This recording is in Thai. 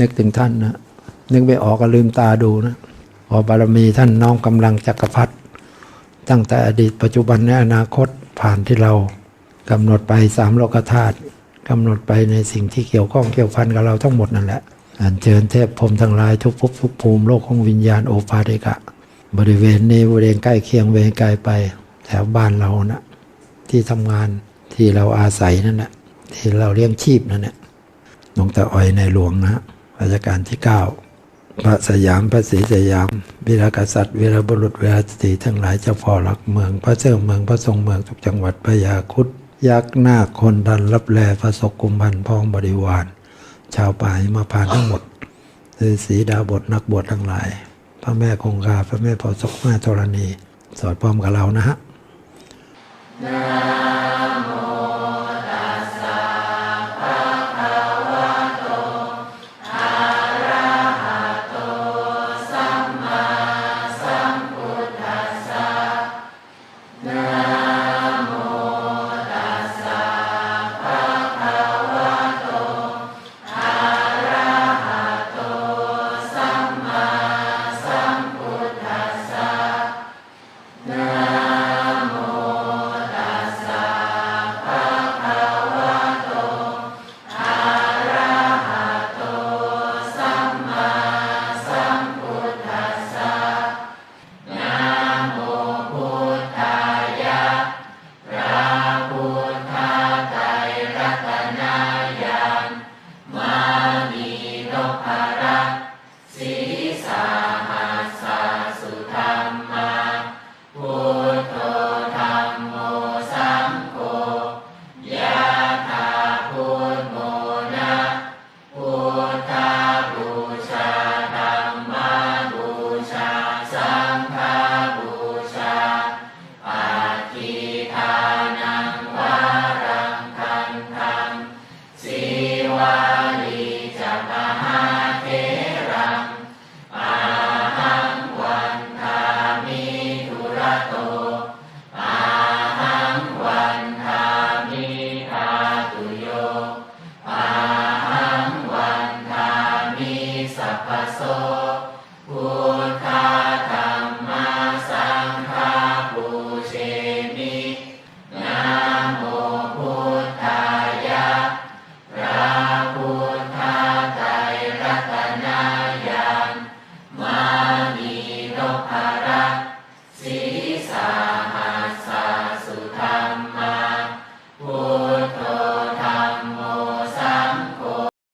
นึกถึงท่านนะนึกไม่ออกก็ลืมตาดูนะพอบารมีท่านน้อมกำลังจักรพรรดิตั้งแต่อดีตปัจจุบันในอนาคตผ่านที่เรากำหนดไปสามโลกธาตุกำหนดไปในสิ่งที่เกี่ยวข้องเกี่ยวพันกับเราทั้งหมดนั่นแหละอันเชิญเทพพรมทั้งหลายทุกภพทุกภูมิโลกของวิญญาณโอปาเดกะ บริเวณนี้บริเวณใกล้เคียงเวรไกลไปแถวบ้านเรานะที่ทำงานที่เราอาศัยนั่นแหละที่เราเลี้ยงชีพนั่นแหละหลวงตาอ้อยในหลวงนะ รัชกาลที่ 9 พระสยามพระศรีสยาม วีรกษัตริย์วีรบุรุษวีรสตรีทั้งหลายเจ้าพ่อหลักเมือง พระเจ้าเมืองพระทรงเมืองทุกจังหวัดพยาคุดยักษ์หน้าคนดันรับแลพระศกุมพันพ้องบริวาร ชาวป่าหิมาพานทั้งหมดฤาษีดาบทนักบวชทั้งหลาย พระแม่คงคาพระแม่พธิ์ศกแม่ธรณี สอดพร้อมกับเรานะฮะนะ ปะโส